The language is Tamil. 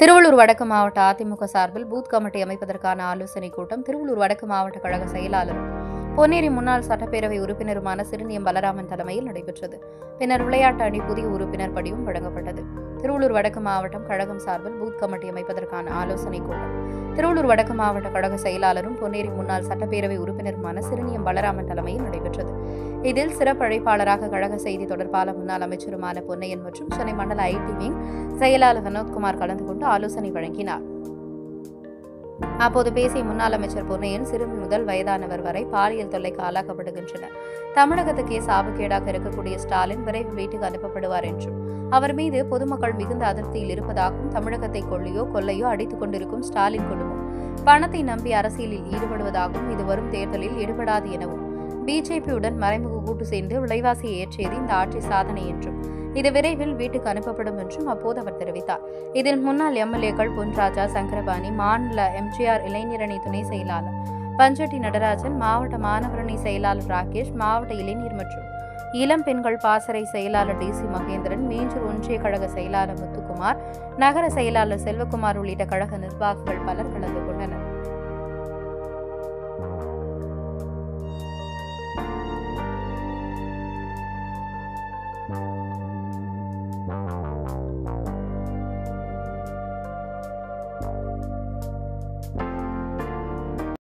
திருவள்ளூர் வடக்கு மாவட்ட அதிமுக சார்பில் பூத் கமிட்டி அமைப்பதற்கான ஆலோசனைக் கூட்டம் திருவள்ளூர் வடக்கு மாவட்ட கழக செயலாளர் பொன்னேரி முன்னாள் சட்டப்பேரவை உறுப்பினருமான சிறுநியம் பலராமன் தலைமையில் நடைபெற்றது. பின்னர் விளையாட்டு அணி புதிய உறுப்பினர் படியும் வழங்கப்பட்டது. திருவள்ளூர் வடக்கு மாவட்டம் கழகம் சார்பில் பூத் கமிட்டி அமைப்பதற்கான ஆலோசனைக் கூட்டம். திருவள்ளூர் வடக்கு மாவட்ட கழக செயலாளரும் பொன்னேரி முன்னாள் சட்டப்பேரவை உறுப்பினருமான சிறுநியம் பலராமன் தலைமையில் நடைபெற்றது. இதில் சிறப்பு அழைப்பாளராக கழக செய்தி தொடர்பாளர் முன்னாள் அமைச்சருமான பொன்னையன் மற்றும் சென்னை மண்டல ஐடி விங் செயலாளர் வினோத்குமார் கலந்து கொண்டு ஆலோசனை வழங்கினார். அப்போது பேசிய முன்னாள் அமைச்சர் பொன்னையன் சிறுமி முதல் வயதானவர் வரை பாலியல் தொல்லைக்கு ஆளாக்கப்படுகின்றனர் தமிழகத்துக்கே சாபக்கேடாக இருக்கக்கூடிய ஸ்டாலின் விரைவு வீட்டுக்கு அனுப்பப்படுவார் என்றும் அவர் மீது பொதுமக்கள் மிகுந்த அதிருப்தியில் இருப்பதாகவும் தமிழகத்தை கொள்ளையோ கொள்ளையோ அடித்துக் கொண்டிருக்கும் ஸ்டாலின் குடும்பம் பணத்தை நம்பி அரசியலில் ஈடுபடுவதாகவும் இது வரும் தேர்தலில் ஈடுபடாது எனவும் பிஜேபியுடன் மறைமுக கூட்டு சேர்ந்து விலைவாசியை ஏற்றியது இந்த ஆட்சி சாதனை என்றும் இது விரைவில் வீட்டுக்கு அனுப்பப்படும் என்றும் அப்போது அவர் தெரிவித்தார். இதில் முன்னாள் எம்எல்ஏக்கள் பொன்ராஜா சங்கரபாணி மாநில எம்ஜிஆர் இளைஞரணி துணை செயலாளர் பஞ்சட்டி நடராஜன் மாவட்ட மாணவரணி செயலாளர் ராகேஷ் மாவட்ட இளைஞர் மற்றும் இளம் பெண்கள் பாசறை செயலாளர் டி சி மகேந்திரன் மீஞ்சூர் ஒன்றிய கழக செயலாளர் முத்துக்குமார் நகர செயலாளர் செல்வகுமார் உள்ளிட்ட கழக நிர்வாகிகள் பலர் கலந்து கொண்டனர்.